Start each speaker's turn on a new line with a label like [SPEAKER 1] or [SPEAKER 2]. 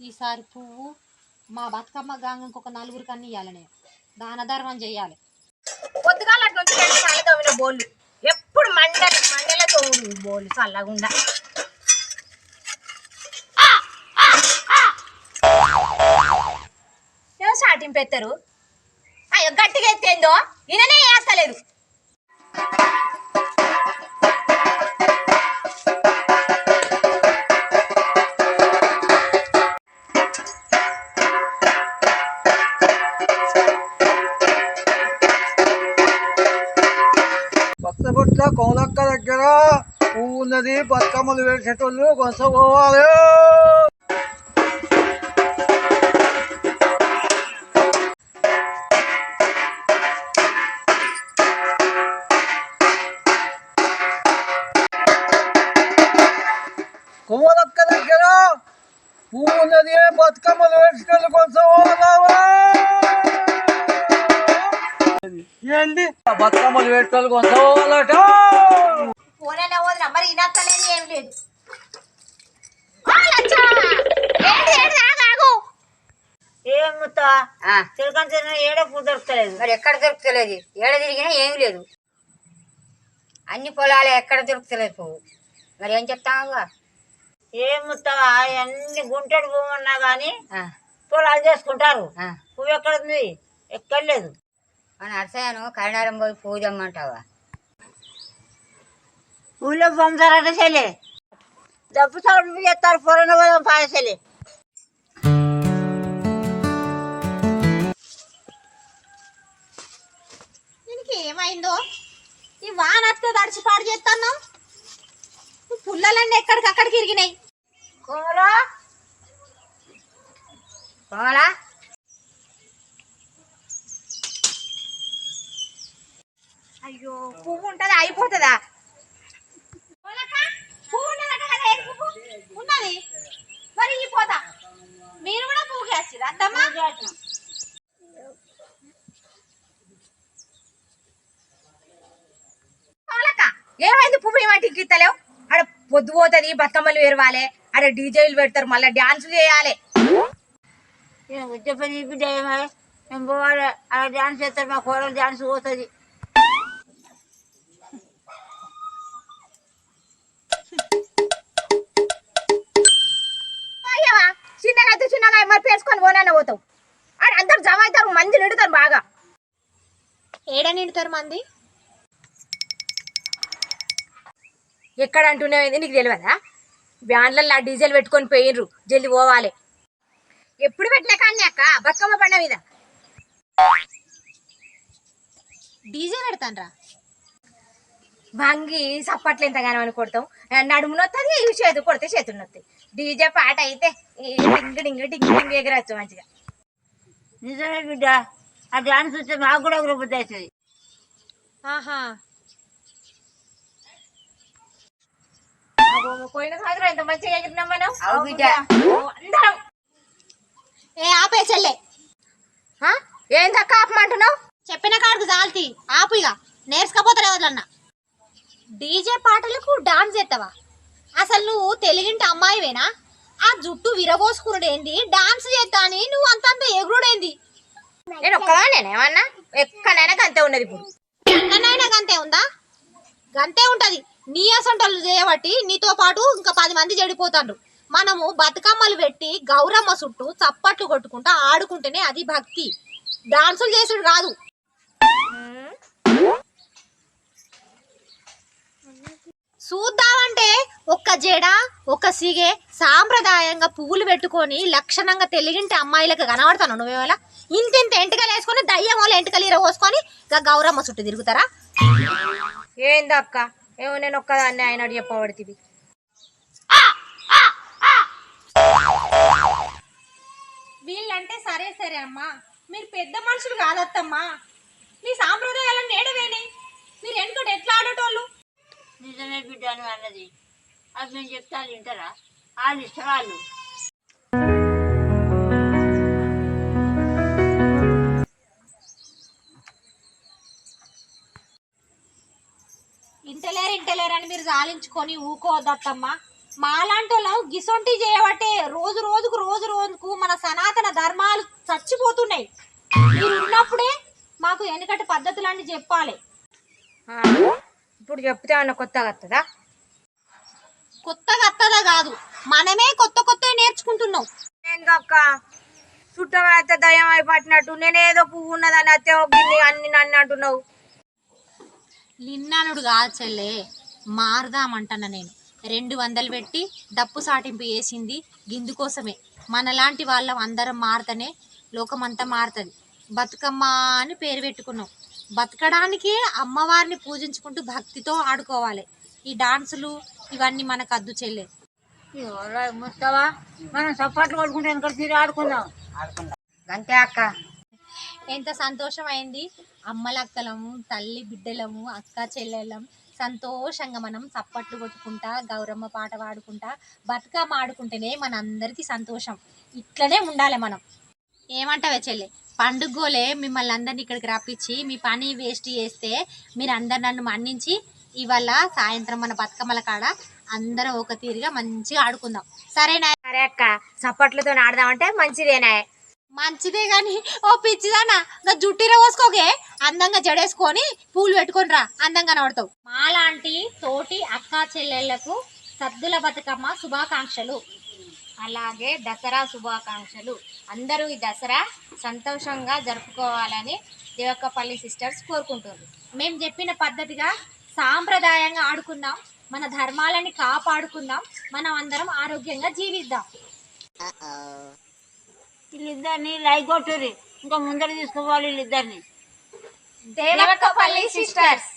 [SPEAKER 1] ఈసారి పువ్వు మా బతుకమ్మ గంగ ఇంకొక నలుగురికి అన్ని ఇవ్వాలనే దాన ధర్మం చేయాలి.
[SPEAKER 2] పొద్దుగాల అటు నుంచి రెండు సార్లు బోళ్ళు. ఎప్పుడు మండ మండల తోడు బోళ్ళు చల్లగుండా. ఏమో సాటింపు ఎత్తారు అయ్యో గట్టిగా ఎత్తేందో? ఈయననే వేస్తలేదు
[SPEAKER 3] బతుకమ్మలు వేసేటోళ్ళు కొనసాగోవాలి పోవాలి. దగ్గర పువ్వు ఉన్నది బతుకమ్మలు వేసేటోళ్ళు కొంచెం ఏంటి బతుకమ్మలు వేసేటోళ్ళు కొంత పోవాలట
[SPEAKER 2] ఫోన్ పోదు మరి ఇనత్తలేదు ఏం లేదు ఆ, లచ్చా! ఏంటి, ఏంటి, ఆగు, ఆగు.
[SPEAKER 4] ఏం ముత్త తిరగని ఏడ ఫుడ్ దొరకలేదు
[SPEAKER 5] మరి ఎక్కడ దొరుకుతలేదు? ఏడ తిరిగినా ఏం లేదు. అన్ని పొలాలు ఎక్కడ దొరుకుతలేదు పువ్వు మరి ఏం చెప్తావా
[SPEAKER 4] ఏం ముత్త అన్ని గుంటడు పోమన్నా కానీ పొలాలు చేసుకుంటారు. పువ్వు ఎక్కడ ఉంది ఎక్కడ లేదు
[SPEAKER 5] మన అరసయ్యను కరీనారం పోయి పువ్వు తెమ్మంటావా
[SPEAKER 4] ఊళ్ళో పంపుతారట చెల్లి. డబ్బు సౌండ్ చేస్తారు పోదాం పాయసలే.
[SPEAKER 1] ఏమైందో? ఈ వాన వస్తే తడిచి పాడు చేస్తాను పుల్లలన్నీ ఎక్కడికక్కడికి ఇరిగినాయి.
[SPEAKER 4] కోమలా
[SPEAKER 2] అయ్యో పువ్వు ఉంటుందా? అయిపోతుందా
[SPEAKER 1] పువ్వు ఉన్నదట కదా, ఏ పువ్వు? ఉన్నది మరి ఈ పోతా మీరు కూడా పువ్వుకి వచ్చారు అత్తమ్మా
[SPEAKER 2] కోలక్క ఏమైంది పువ్వు ఏమంటే గీతలేవు ఆడ పొద్దు పోతుంది బతుకమ్మలు వేరవాలి ఆడ డీజేలు పెడతారు మళ్ళీ డాన్స్ చేయాలి.
[SPEAKER 4] వచ్చే పని బిడ్డ ఏమై మేము పోవాలి అలా డాన్స్ చేస్తారు మా కూరలు డాన్స్ పోతుంది.
[SPEAKER 2] చిన్నగా అయితే చిన్నగా మరి పేసుకొని పోనన్న పోతావు? ఆడ అందరు జమ అవుతారు మంది నిండుతారు బాగా.
[SPEAKER 1] ఏడ నిండుతారు మంది?
[SPEAKER 2] ఎక్కడ అంటున్నావు నీకు తెలియదా వ్యాన్లలో డీజిల్ పెట్టుకొని పోయినరు జల్ది పోవాలి. ఎప్పుడు పెట్టినా కానీ అక్క బతుకమ్మ పండ మీద
[SPEAKER 1] డీజే పెడతాన్రా.
[SPEAKER 2] వంగి సప్పట్లు ఎంతగానో అని కొడతాం. నడుము నొత్తది చేతు కొడితే చేతులు నొత్తాయి. డీజే పాట అయితే డింగ్ డింగ్ డింగ్ డింగ్ ఎగరచ్చు మంచిగా.
[SPEAKER 4] నిజమే బిడ్డ ఆ డాన్స్ వస్తే మాకు కూడా గ్రూప్ అవుతుంది
[SPEAKER 1] ఆహా.
[SPEAKER 2] పోయిన సంవత్సరం ఎంత మంచిగా ఎగిరినాం మనం? అందరం.
[SPEAKER 1] ఏ ఆపే చెల్లె.
[SPEAKER 2] ఆ? ఏం తక్క ఆపమంటున్నావు?
[SPEAKER 1] చెప్పిన కాడికి జాల్తి. ఆపు ఇక నేర్చుకపోతారు ఎవరన్నా డీజే పాటలకు డాన్స్ చేస్తావా అసలు నువ్వు తెలుగింటి అమ్మాయివేనా? ఆ జుట్టు విరబోసుకున్నాడేంది డాన్స్ చేస్తా అని నువ్వు అంతంత ఎగురుడేంది?
[SPEAKER 2] నేను ఏమన్నా? ఎక్కడైనా గంతే ఉన్నది ఇప్పుడు.
[SPEAKER 1] ఎక్కడైనా గంతే ఉందా? గంతే ఉంటది. నీ అసంటలు చేయబట్టి నీతో పాటు ఇంకా పది మంది చెడిపోతాండ్రు. మనము బతుకమ్మలు పెట్టి గౌరమ్మ చుట్టూ చప్పట్లు కొట్టుకుంటా ఆడుకుంటేనే అది భక్తి. డాన్సులు చేసుడు కాదు చూద్దామంటే ఒక్క జడ ఒక సిగే సాంప్రదాయంగా పువ్వులు పెట్టుకొని లక్షణంగా తెలిగింటి అమ్మాయిలకు కనబడతాను నువ్వేవేళ ఇంతింత ఎంటకలు వేసుకొని దయ్యం వాళ్ళు ఎంటకలు ఇరవోసుకొని ఇక గౌరమ్మ చుట్టూ తిరుగుతారా?
[SPEAKER 2] ఏందక్క? ఏమో నేను ఒక్కదాన్ని ఆయన చెప్పబడుతుంది.
[SPEAKER 1] వీళ్ళంటే సరే సరే అమ్మా. మీరు పెద్ద మనుషులు కాదత్తమ్మా. మీ సాంప్రదాయాలను నేడవేని మీరు వెనుకటి ఎట్లా ఆడేటోళ్ళు?
[SPEAKER 4] నిజమే బిడ్డ అని అన్నది. అది నేను చెప్తాను వింటారా? వాళ్ళు ఇష్టం వాళ్ళు.
[SPEAKER 1] అని మీరు జాలించుకొని ఊకోవద్దత్తమ్మా మాలాంటి వాళ్ళం గిసొంటి చేయబట్టే రోజు రోజుకు రోజు రోజుకు మన సనాతన ధర్మాలు చచ్చిపోతున్నాయి. మీరు ఉన్నప్పుడే మాకు వెనకటి పద్ధతులన్నీ చెప్పాలి.
[SPEAKER 2] ఇప్పుడు చెప్తే అన్న కొత్తగా వస్తుందా
[SPEAKER 1] కొత్తగా అత్తదా కాదు. మనమే కొత్త కొత్త నేర్చుకుంటున్నాం.
[SPEAKER 2] ఏందక్క చుట్టమైతే దయ్యం అయిపట్టినట్టు నేనేదో పువ్వు ఉన్నదని అత్తే అన్ని నన్ను అంటున్నావు.
[SPEAKER 1] నిన్నానుడు కాదు చెల్లే. మారదామంటన్న నేను. రెండు వందలు పెట్టి డప్పు సాటింపు వేసింది గిందు కోసమే. మనలాంటి వాళ్ళం అందరం మారతనే లోకమంతా మారుతుంది. బతుకమ్మ అని పేరు పెట్టుకున్నాం. బతకడానికి అమ్మవారిని పూజించుకుంటూ భక్తితో ఆడుకోవాలి. ఈ డాన్సులు ఇవన్నీ మనకు అద్దు చెల్లే.
[SPEAKER 4] ముస్తావా? మనం కొట్టుకుంటే తిరిగి ఆడుకుందాం.
[SPEAKER 5] అంతే అక్క.
[SPEAKER 1] ఎంత సంతోషం అయింది అమ్మలక్కలము తల్లి బిడ్డలము అక్క చెల్లెళ్ళం సంతోషంగా మనం చప్పట్లు కొట్టుకుంటా గౌరమ్మ పాట పాడుకుంటా బతుకమ్మ ఆడుకుంటేనే మన అందరికీ సంతోషం. ఇట్లనే ఉండాలి మనం. ఏమంటావే చెల్లె? పండుగోలే మిమ్మల్ని అందరిని ఇక్కడికి రప్పించి మీ పని వేస్ట్ చేస్తే మీరు అందరు నన్ను మన్నించి ఇవాళ సాయంత్రం మన బతుకమ్మల కాడ అందరం ఒక తీరుగా మంచిగా ఆడుకుందాం. సరేనా?
[SPEAKER 2] సరే అక్క. చప్పట్లతో ఆడదామంటే మంచిదేనా
[SPEAKER 1] మంచిదే గాని ఓ పిచ్చిదానా ఇంకా జుట్టిర పోసుకోకే అందంగా జడేసుకొని పూలు పెట్టుకొని రా అందంగా నడతావు మాలాంటి తోటి అక్క చెల్లెళ్ళకు సద్దుల బతుకమ్మ శుభాకాంక్షలు. అలాగే దసరా శుభాకాంక్షలు. అందరూ ఈ దసరా సంతోషంగా జరుపుకోవాలని దేవక్కపల్లి సిస్టర్స్ కోరుకుంటున్నారు మేము చెప్పిన పద్ధతిగా సాంప్రదాయంగా ఆడుకుందాం మన ధర్మాలని కాపాడుకుందాం మనం అందరం ఆరోగ్యంగా జీవిద్దాం.
[SPEAKER 4] వీళ్ళిద్దరిని లైక్ కొట్టుర్రి. ఇంకా ముందర తీసుకోవాలి వీళ్ళిద్దరిని.
[SPEAKER 1] దేవక్కపల్లి సిస్టర్స్.